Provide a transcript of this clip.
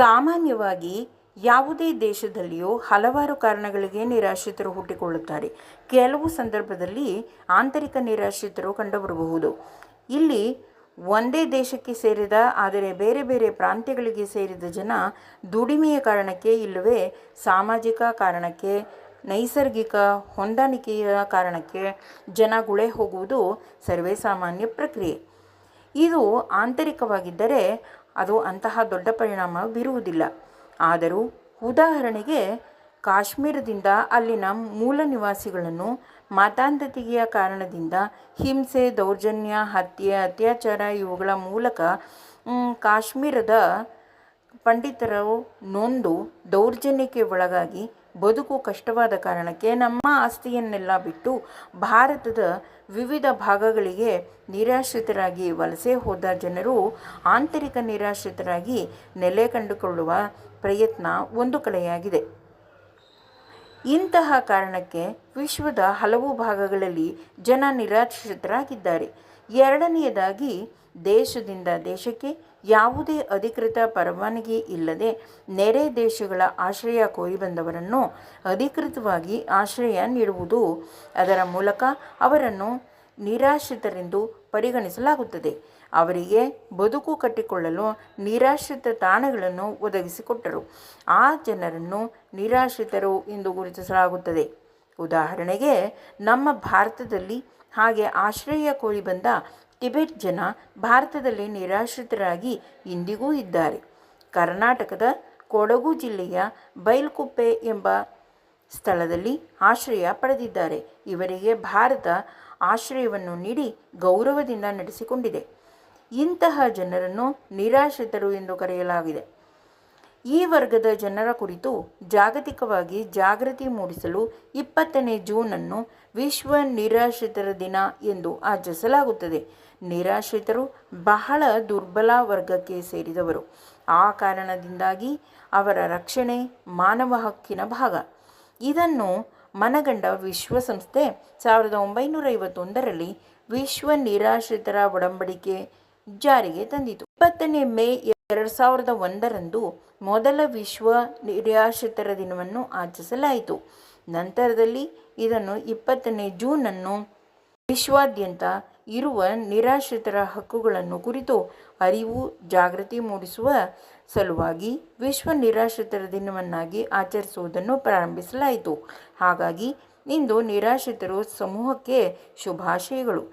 ಸಾಮಾನ್ಯವಾಗಿ ಯಾವುದೇ ದೇಶದಲ್ಲಿಯೂ ಹಲವಾರು ಕಾರಣಗಳಿಗೆ ನಿರಾಶ್ರಿತರು ಹುಟ್ಟಿಕೊಳ್ಳುತ್ತಾರೆ. ಕೆಲವು ಸಂದರ್ಭದಲ್ಲಿ ಆಂತರಿಕ ನಿರಾಶ್ರಿತರು ಕಂಡುಬರಬಹುದು. ಇಲ್ಲಿ ಒಂದೇ ದೇಶಕ್ಕೆ ಸೇರಿದ, ಆದರೆ ಬೇರೆ ಬೇರೆ ಪ್ರಾಂತ್ಯಗಳಿಗೆ ಸೇರಿದ ಜನ ದುಡಿಮೆಯ ಕಾರಣಕ್ಕೆ ಇಲ್ಲವೇ ಸಾಮಾಜಿಕ ಕಾರಣಕ್ಕೆ, ನೈಸರ್ಗಿಕ ಹೊಂದಾಣಿಕೆಯ ಕಾರಣಕ್ಕೆ ಜನ ಗುಳೆ ಹೋಗುವುದು ಸರ್ವೇ ಸಾಮಾನ್ಯ ಪ್ರಕ್ರಿಯೆ. ಇದು ಆಂತರಿಕವಾಗಿದ್ದರೆ ಅದು ಅಂತಹ ದೊಡ್ಡ ಪರಿಣಾಮ ಬೀರುವುದಿಲ್ಲ. ಆದರೂ ಉದಾಹರಣೆಗೆ ಕಾಶ್ಮೀರದಿಂದ ಅಲ್ಲಿನ ಮೂಲ ನಿವಾಸಿಗಳನ್ನು ಮತಾಂಧತೆಯ ಕಾರಣದಿಂದ ಹಿಂಸೆ, ದೌರ್ಜನ್ಯ, ಹತ್ಯೆ, ಅತ್ಯಾಚಾರ ಇವುಗಳ ಮೂಲಕ ಕಾಶ್ಮೀರದ ಪಂಡಿತರು ನೊಂದು ದೌರ್ಜನ್ಯಕ್ಕೆ ಒಳಗಾಗಿ ಬದುಕು ಕಷ್ಟವಾದ ಕಾರಣಕ್ಕೆ ನಮ್ಮ ಆಸ್ತಿಯನ್ನೆಲ್ಲ ಬಿಟ್ಟು ಭಾರತದ ವಿವಿಧ ಭಾಗಗಳಿಗೆ ನಿರಾಶ್ರಿತರಾಗಿ ವಲಸೆ ಹೋದ ಜನರು ಆಂತರಿಕ ನಿರಾಶ್ರಿತರಾಗಿ ನೆಲೆ ಕಂಡುಕೊಳ್ಳುವ ಪ್ರಯತ್ನ ಒಂದು ಕಡೆಯಾಗಿದೆ ಇಂತಹ ಕಾರಣಕ್ಕೆ ವಿಶ್ವದ ಹಲವು ಭಾಗಗಳಲ್ಲಿ ಜನ ನಿರಾಶ್ರಿತರಾಗಿದ್ದಾರೆ. ಎರಡನೆಯದಾಗಿ ದೇಶದಿಂದ ದೇಶಕ್ಕೆ ಯಾವುದೇ ಅಧಿಕೃತ ಪರವಾನಗಿ ಇಲ್ಲದೆ ನೆರೆ ದೇಶಗಳ ಆಶ್ರಯ ಕೋರಿ ಬಂದವರನ್ನು ಅಧಿಕೃತವಾಗಿ ಆಶ್ರಯ ನೀಡುವುದು ಅದರ ಮೂಲಕ ಅವರನ್ನು ನಿರಾಶ್ರಿತರೆಂದು ಪರಿಗಣಿಸಲಾಗುತ್ತದೆ. ಅವರಿಗೆ ಬದುಕು ಕಟ್ಟಿಕೊಳ್ಳಲು ನಿರಾಶ್ರಿತ ತಾಣಗಳನ್ನು ಒದಗಿಸಿಕೊಟ್ಟರು. ಆ ಜನರನ್ನು ನಿರಾಶ್ರಿತರು ಎಂದು ಗುರುತಿಸಲಾಗುತ್ತದೆ. ಉದಾಹರಣೆಗೆ, ನಮ್ಮ ಭಾರತದಲ್ಲಿ ಹಾಗೆ ಆಶ್ರಯ ಕೋರಿ ಬಂದ ಟಿಬೆಟ್ ಜನ ಭಾರತದಲ್ಲಿ ನಿರಾಶ್ರಿತರಾಗಿ ಇಂದಿಗೂ ಇದ್ದಾರೆ. ಕರ್ನಾಟಕದ ಕೊಡಗು ಜಿಲ್ಲೆಯ ಬೈಲ್ಕುಪ್ಪೆ ಎಂಬ ಸ್ಥಳದಲ್ಲಿ ಆಶ್ರಯ ಪಡೆದಿದ್ದಾರೆ. ಇವರಿಗೆ ಭಾರತ ಆಶ್ರಯವನ್ನು ನೀಡಿ ಗೌರವದಿಂದ ನಡೆಸಿಕೊಂಡಿದೆ. ಇಂತಹ ಜನರನ್ನು ನಿರಾಶ್ರಿತರು ಎಂದು ಕರೆಯಲಾಗಿದೆ. ಈ ವರ್ಗದ ಜನರ ಕುರಿತು ಜಾಗತಿಕವಾಗಿ ಜಾಗೃತಿ ಮೂಡಿಸಲು ಇಪ್ಪತ್ತನೇ ಜೂನನ್ನು ವಿಶ್ವ ನಿರಾಶ್ರಿತರ ದಿನ ಎಂದು ಆಚರಿಸಲಾಗುತ್ತದೆ. ನಿರಾಶ್ರಿತರು ಬಹಳ ದುರ್ಬಲ ವರ್ಗಕ್ಕೆ ಸೇರಿದವರು. ಆ ಕಾರಣದಿಂದಾಗಿ ಅವರ ರಕ್ಷಣೆ ಮಾನವ ಹಕ್ಕಿನ ಭಾಗ. ಇದನ್ನು ಮನಗಂಡ ವಿಶ್ವಸಂಸ್ಥೆ ಸಾವಿರದ ಒಂಬೈನೂರ ಐವತ್ತೊಂದರಲ್ಲಿ ವಿಶ್ವ ನಿರಾಶ್ರಿತರ ಒಡಂಬಡಿಕೆ ಜಾರಿಗೆ ತಂದಿತು. ಇಪ್ಪತ್ತನೇ ಮೇ ಎರಡು ಸಾವಿರದ ಒಂದರಂದು ಮೊದಲ ವಿಶ್ವ ನಿರಾಶ್ರಿತರ ದಿನವನ್ನು ಆಚರಿಸಲಾಯಿತು. ನಂತರದಲ್ಲಿ ಇದನ್ನು ಇಪ್ಪತ್ತನೇ ಜೂನನ್ನು ವಿಶ್ವಾದ್ಯಂತ ಇರುವ ನಿರಾಶ್ರಿತರ ಹಕ್ಕುಗಳನ್ನು ಕುರಿತು ಅರಿವು, ಜಾಗೃತಿ ಮೂಡಿಸುವ ಸಲುವಾಗಿ ವಿಶ್ವ ನಿರಾಶ್ರಿತರ ದಿನವನ್ನಾಗಿ ಆಚರಿಸುವುದನ್ನು ಪ್ರಾರಂಭಿಸಲಾಯಿತು. ಹಾಗಾಗಿ ಇಂದು ನಿರಾಶ್ರಿತರು ಸಮೂಹಕ್ಕೆ ಶುಭಾಶಯಗಳು.